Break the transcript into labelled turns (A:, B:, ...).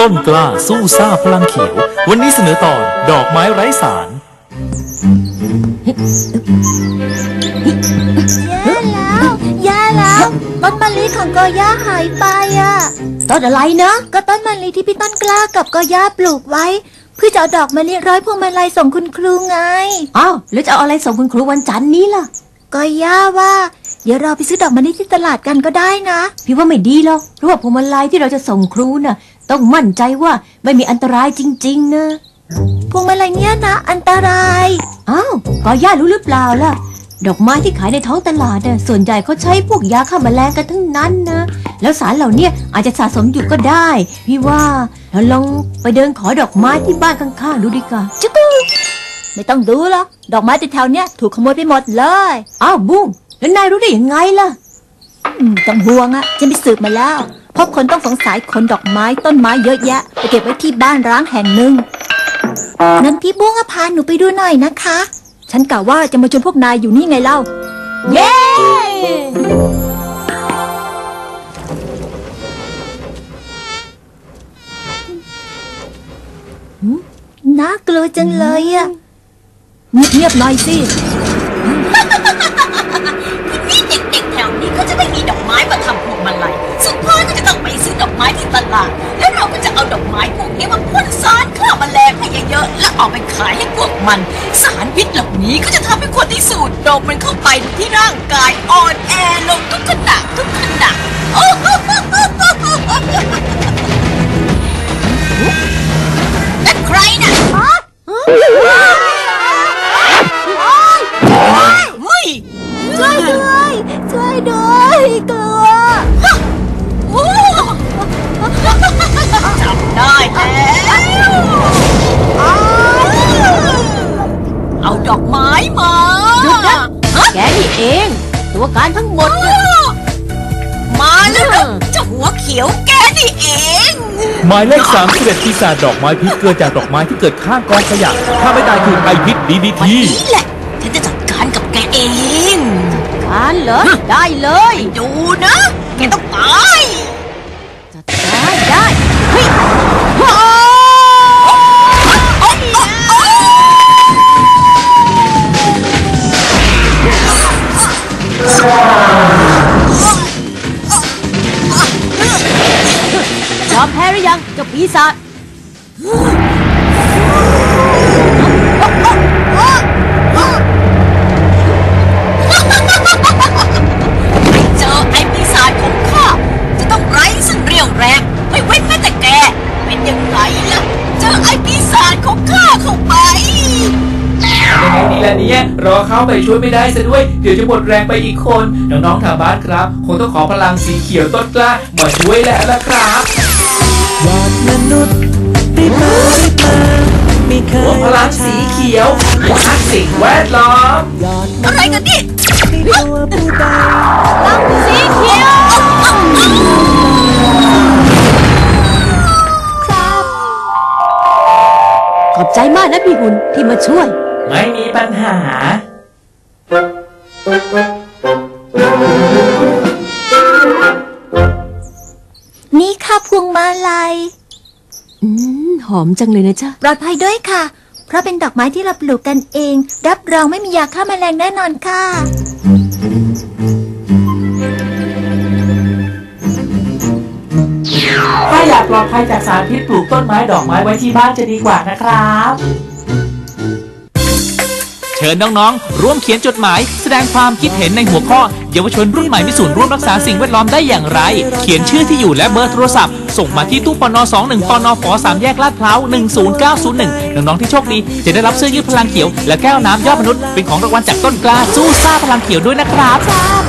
A: ต้นกล้าสู้ซ่าพลังเขียว วันนี้เสนอตอนดอกไม้ไร้สาร
B: แย่แล้วแย่แล้วต้นมะลิของกอย่าหายไปอะ
C: ต้นอะไรนะ
B: ก็ต้นมะลิที่พี่ต้นกล้ากับกอย่าปลูกไว้ เพื่อจะเอาดอกมะลิร้อยพวงมาลัยส่งคุณครูไง
C: อ้าวแล้วจะเอาอะไรส่งคุณครูวันจันทร์นี้ล่ะ
B: กอย่าว่า เดี๋ยวเราไปซื้อดอกมะลิที่ตลาดกันก็ได้นะ
C: พี่ว่าไม่ดีหรอกเพราะว่าพวงมาลัยที่เราจะส่งครูน่ะ ต้องมั่นใจว่าไม่มีอันตรายจริง ๆ นะ
B: พวงมาลัยเนี้ยนะ อันตราย
C: อ้าวก็ย่ารู้หรือเปล่าล่ะ ดอกไม้ที่ขายในท้องตลาดน่ะส่วนใหญ่เขาใช้พวกยาฆ่าแมลงกันทั้งนั้นนะ แล้วสารเหล่าเนี้ยอาจจะสะสมอยู่ก็ได้ พี่ว่าเราลองไปเดินขอดอกไม้ที่บ้านข้างๆดูดีกว่า
B: จุ๊กไม่ต้องดูหรอกดอกไม้แถวเนี้ยถูกขโมยไปหมดเลย
C: อ้าวบุ้งแล้วนายรู้ได้ยังไงล่ะ
B: อืมต้องห่วงอะฉันไปสืบมาแล้ว พบคนต้องสงสัยขนดอกไม้ต้นไม้เยอะแยะ ไปเก็บไว้ที่บ้านร้างแห่งหนึ่งนั้นพี่บุ้งอะพาหนูไปดูหน่อยนะคะ ฉันกะว่าจะมาชวนพวกนายอยู่นี่ไงเล่า
C: เย้
B: น่ากลัวจังเลยอะเงียบๆหน่อยสิ
D: อกไม้วกนี้มาพ่นสารฆ่าแมลงให้เยอะๆแล้วเอาไปขายให้พวกมัน สารพิษเหล่านี้ก็จะทำให้คนที่สูดดมมันเข้าไปที่ร่างกายอ่อนแอลงทุกขณะทุกขณะโอ้โห
C: ตัวการทั้งหมดน่ะ
D: มาแล้วเหรอเจ้าหัวเขียวแกนี่เอง
A: หมายเลข3 1ปีศาจดอกไม้พิษเกิดจากดอกไม้ที่เกิดข้างกองขยะ ถ้าไม่ตายถูกไอพิษดีดี
D: วัน
A: ที
D: นี้แหละฉันจะจัดการกับแกเอง
C: การเหรอ ได้เลย
D: ดูนะ อ
C: มแพ้หรือยังเจ้าปีศาจ
D: ไม่เจอไอ้ปีศาจของข้า จะต้องไร้ซึ่งเรี่ยวแรง ไม่เว้นแม้แต่แก เป็นยังไงล่ะ เจอไอ้ปีศาจของข้าเข้าไป
E: ยังไงดีล่ะเนี่ยรอเข้าไปช่วยไม่ได้ซะด้วย เดี๋ยวจะหมดแรงไปอีกคน น้องๆทางบ้านครับ คงต้องขอพลังสีเขียวต้นกล้ามาช่วยแล้วล่ะครับ
F: ยอดมนุษย์รีบมารีบมาไม่เค
E: รวยมพลังสีเขียวรักสิ่งแวดล้อม
F: ยอดม
D: อะไร
F: นุษย์
D: กันนี่
F: ไม่กลัวผู้ใด
D: สีเขียว
C: ขอบใจมากนะพี่หุ่นที่มาช่วย
E: ไม่มีปัญหา
C: หอมจังเลยนะจ๊ะ
B: ปลอดภัยด้วยค่ะ เพราะเป็นดอกไม้ที่เราปลูกกันเอง รับรองไม่มียาฆ่าแมลงแน่นอนค่ะ
E: ถ้าอยากปลอดภัยจากสารพิษปลูกต้นไม้ดอกไม้ไว้ที่บ้านจะดีกว่านะครับ
A: เชิญน้องๆ ร่วมเขียนจดหมาย แสดงความคิดเห็นในหัวข้อ เยาวชนรุ่นใหม่มีส่วนร่วมรักษาสิ่งแวดล้อมได้อย่างไร เขียนชื่อที่อยู่และเบอร์โทรศัพท์ ส่งมาที่ตู้ปน21ปนฝ3แยกลาดพร้าว 10901 น้องๆที่โชคดี จะได้รับเสื้อยืดพลังเขียว และแก้วน้ำยอดมนุษย์เป็นของรางวัลจากต้นกล้าสู้ซ่าพลังเขียวด้วยนะครับ